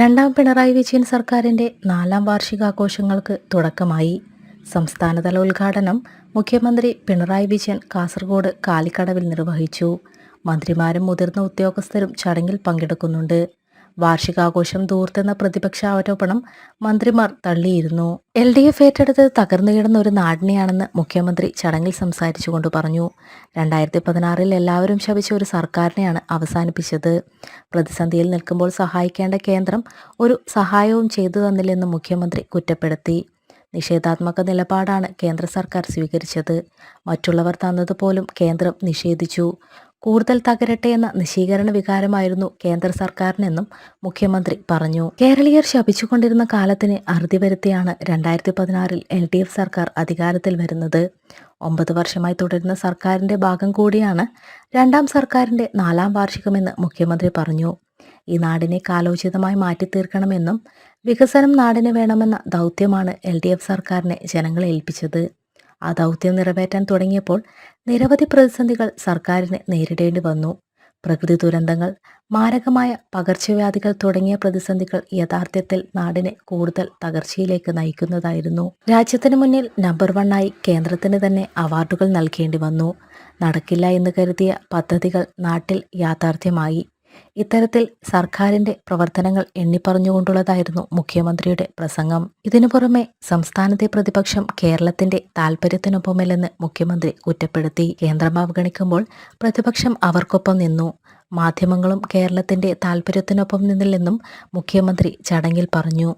രണ്ടാം പിണറായി വിജയൻ സർക്കാരിന്റെ നാലാം വാർഷികാഘോഷങ്ങൾക്ക് തുടക്കമായി. സംസ്ഥാനതല ഉദ്ഘാടനം മുഖ്യമന്ത്രി പിണറായി വിജയൻ കാസർഗോഡ് കാലിക്കടവിൽ നിർവഹിച്ചു. മന്ത്രിമാരും മുതിർന്ന ഉദ്യോഗസ്ഥരും ചടങ്ങിൽ പങ്കെടുക്കുന്നുണ്ട്. വാർഷികാഘോഷം ദൂർത്തെന്ന പ്രതിപക്ഷ ആരോപണം മന്ത്രിമാർ തള്ളിയിരുന്നു. എൽ ഡി എഫ് ഏറ്റെടുത്ത് തകർന്നു കിടന്ന ഒരു നാടിനെയാണെന്ന് മുഖ്യമന്ത്രി ചടങ്ങിൽ സംസാരിച്ചുകൊണ്ട് പറഞ്ഞു. രണ്ടായിരത്തി പതിനാറിൽ എല്ലാവരും ശപിച്ച ഒരു സർക്കാരിനെയാണ് അവസാനിപ്പിച്ചത്. പ്രതിസന്ധിയിൽ നിൽക്കുമ്പോൾ സഹായിക്കേണ്ട കേന്ദ്രം ഒരു സഹായവും ചെയ്തു തന്നില്ലെന്ന് മുഖ്യമന്ത്രി കുറ്റപ്പെടുത്തി. നിഷേധാത്മക നിലപാടാണ് കേന്ദ്ര സർക്കാർ സ്വീകരിച്ചത്. മറ്റുള്ളവർ തന്നതുപോലും കേന്ദ്രം നിഷേധിച്ചു. കൂടുതൽ തകരട്ടെ എന്ന നിശീകരണ വികാരമായിരുന്നു കേന്ദ്ര സർക്കാരിനെന്നും മുഖ്യമന്ത്രി പറഞ്ഞു. കേരളീയർ ശപിച്ചുകൊണ്ടിരുന്ന കാലത്തിന് അറുതി വരുത്തിയാണ് രണ്ടായിരത്തി പതിനാറിൽ എൽ ഡി എഫ് സർക്കാർ അധികാരത്തിൽ വരുന്നത്. ഒമ്പത് വർഷമായി തുടരുന്ന സർക്കാരിന്റെ ഭാഗം കൂടിയാണ് രണ്ടാം സർക്കാരിന്റെ നാലാം വാർഷികമെന്ന് മുഖ്യമന്ത്രി പറഞ്ഞു. ഈ നാടിനെ കാലോചിതമായി മാറ്റിത്തീർക്കണമെന്നും വികസനം നാടിന് വേണമെന്ന ദൗത്യമാണ് എൽ ഡി എഫ് സർക്കാരിനെ ജനങ്ങളെ ഏൽപ്പിച്ചത്. ആ ദൗത്യം നിറവേറ്റാൻ തുടങ്ങിയപ്പോൾ നിരവധി പ്രതിസന്ധികൾ സർക്കാരിന് നേരിടേണ്ടി വന്നു. പ്രകൃതി ദുരന്തങ്ങൾ മാരകമായ പകർച്ചവ്യാധികൾ തുടങ്ങിയ പ്രതിസന്ധികൾ യഥാർത്ഥത്തിൽ നാടിനെ കൂടുതൽ തകർച്ചയിലേക്ക് നയിക്കുന്നതായിരുന്നു. രാജ്യത്തിന് മുന്നിൽ നമ്പർ വണ്ണായി കേന്ദ്രത്തിന് തന്നെ അവാർഡുകൾ നൽകേണ്ടി വന്നു. നടക്കില്ല എന്ന് കരുതിയ പദ്ധതികൾ നാട്ടിൽ യാഥാർത്ഥ്യമായി. ഇത്തരത്തിൽ സർക്കാരിന്റെ പ്രവർത്തനങ്ങൾ എണ്ണിപ്പറഞ്ഞുകൊണ്ടുള്ളതായിരുന്നു മുഖ്യമന്ത്രിയുടെ പ്രസംഗം. ഇതിനു പുറമെ സംസ്ഥാനത്തെ പ്രതിപക്ഷം കേരളത്തിന്റെ താൽപര്യത്തിനൊപ്പമല്ലെന്ന് മുഖ്യമന്ത്രി കുറ്റപ്പെടുത്തി. കേന്ദ്രം അവഗണിക്കുമ്പോൾ പ്രതിപക്ഷം അവർക്കൊപ്പം നിന്നു. മാധ്യമങ്ങളും കേരളത്തിന്റെ താൽപര്യത്തിനൊപ്പം നിന്നില്ലെന്നും മുഖ്യമന്ത്രി ചടങ്ങിൽ പറഞ്ഞു.